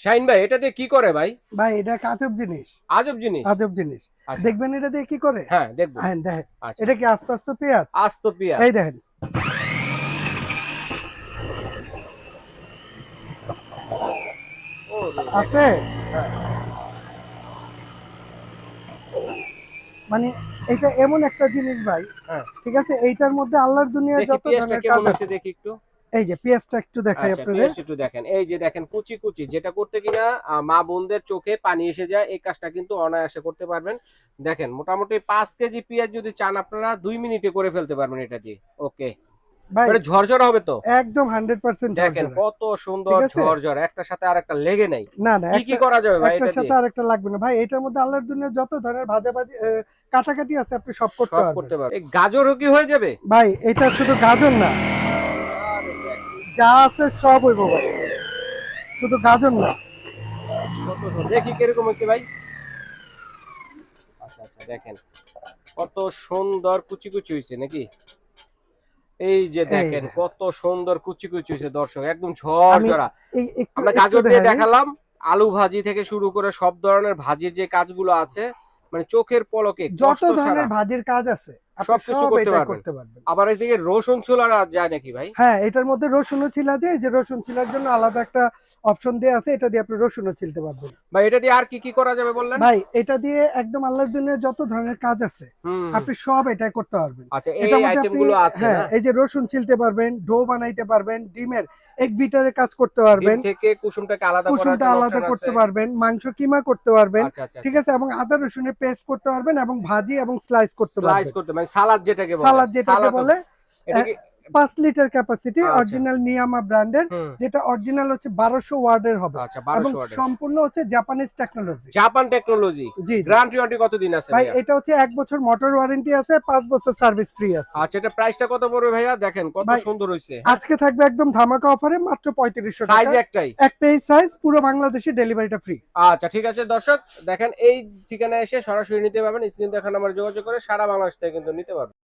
Shine ভাই এটা দিয়ে কি করে ভাই? ভাই এটা আজব জিনিস। আজব জিনিস? আজব জিনিস। আচ্ছা। দেখবেন এটা দিয়ে কি করে? হ্যাঁ দেখব। হ্যাঁ দেখেন। আচ্ছা। এটা কি আস্তে আস্তে পেঁয়াজ? আস্ত পেঁয়াজ। এই দেখেন। আছে। মানে এটা এমন একটা জিনিস ভাই হ্যাঁ। ঠিক আছে? এইটার মধ্যে আল্লাহর দুনিয়া যত ধরনের কাজ আছে। দেখি একটু। এই যে পেঁয়াজটা একটু দেখাই আচ্ছা আপনাদের। পেঁয়াজটা একটু দেখেন। এই যে দেখেন কুচি কুচি যেটা করতে কিনা মা বোনদের চোখে পানি এসে যায় এই কাজটা কিন্তু অনায়াসে করতে পারবেন। দেখেন মোটামুটি পাঁচ কেজি পেঁয়াজ যদি চান আপনারা দুই মিনিটে করে ফেলতে পারবেন এটা দিয়ে। ওকে। ভাই এটা হবে তো? একদম হান্ড্রেড পার্সেন্ট দেখেন কত সুন্দর? ঝরঝরা। একটা সাথে আরেকটা লেগে নেই। না না কি কি করা যাবে ভাই এটা সাথে আরেকটা লাগবে না। ভাই এটার মধ্যে আল্লাহর দুনিয়া যত ধরনের ভাজা ভাজি কাটাকাটি আছে আপনি সব করতে সব পারবেন। করতে পারবেন। এই গাজরও কি হয়ে যাবে? ভাই এটা শুধু গাজর না যা আছে সব হইব ভাই। শুধু গাজর না। দেখি কীরকম হয়েছে ভাই। আচ্ছা আচ্ছা দেখেন। কত সুন্দর কুচি কুচি হয়েছে নাকি? এই যে দেখেন কত সুন্দর কুচি কুচি হয়েছে দর্শক একদম ঝরঝরা। আমরা গাজর দিয়ে দেখালাম আলু ভাজি থেকে শুরু করে সব ধরনের ভাজির যে কাজগুলো আছে মানে চোখের পলকে যত ধরনের ভাজির কাজ আছে সবকিছু করতে পারবেন। আবার এদিকে রসুন ছোলারা যায় নাকি ভাই? হ্যাঁ এটার মধ্যে রসুনও ছিলা যায় যে রসুন ছিলার জন্য আলাদা একটা অপশন আছে এটা দিয়ে আপনি রসুনও ছিলতে পারবেন। ভাই এটা দিয়ে আর কি কি করা যাবে বললেন? ভাই এটা দিয়ে একদম আল্লাহর যত ধরনের কাজ আছে। আপনি সব এটাই করতে পারবেন। আচ্ছা এই আছে হ্যাঁ এই যে রসুন ছিলতে পারবেন ডো বানাইতে পারবেন ডিমের এক বিটারে কাজ করতে পারবেন। থেকে কুসুমটাকে আলাদা কুসুমটা আলাদা করতে পারবেন মাংস কিমা করতে পারবেন আচ্ছা আচ্ছা ঠিক আছে? এবং আদা রসুনের পেস্ট করতে পারবেন এবং ভাজি এবং স্লাইস করতে স্লাইস পারবেন। করতে মানে সালাদ যেটাকে বলে সালাদ যেটাকে বলে পাঁচ লিটার ক্যাপাসিটি। অরিজিনাল নিয়ামা ব্র্যান্ডের যেটা অরিজিনাল হচ্ছে বারোশো ওয়ার্ডের হবে। আচ্ছা এবং সম্পূর্ণ হচ্ছে জাপানিজ টেকনোলজি জাপান টেকনোলজি জি। গ্যারান্টি ওয়ারেন্টি কতদিন আছে ভাই এটা হচ্ছে এক বছর মোটর ওয়ারেন্টি আছে পাঁচ বছর সার্ভিস ফ্রি আছে। আচ্ছা এটা প্রাইসটা কত পড়বে ভাইয়া? দেখেন কত সুন্দর হইছে। আজকে থাকবে একদম ধামাকা অফারে মাত্র পঁয়ত্রিশশো সাইজ একটাই? একটাই সাইজ পুরো বাংলাদেশে ডেলিভারিটা ফ্রি আচ্ছা ঠিক আছে দর্শক। দেখেন এই ঠিকানায় এসে সরাসরি নিতে পারবেন। স্ক্রিন দেখার নাম্বার যোগাযোগ করে সারা বাংলাদেশ থেকে কিন্তু নিতে পারবেন।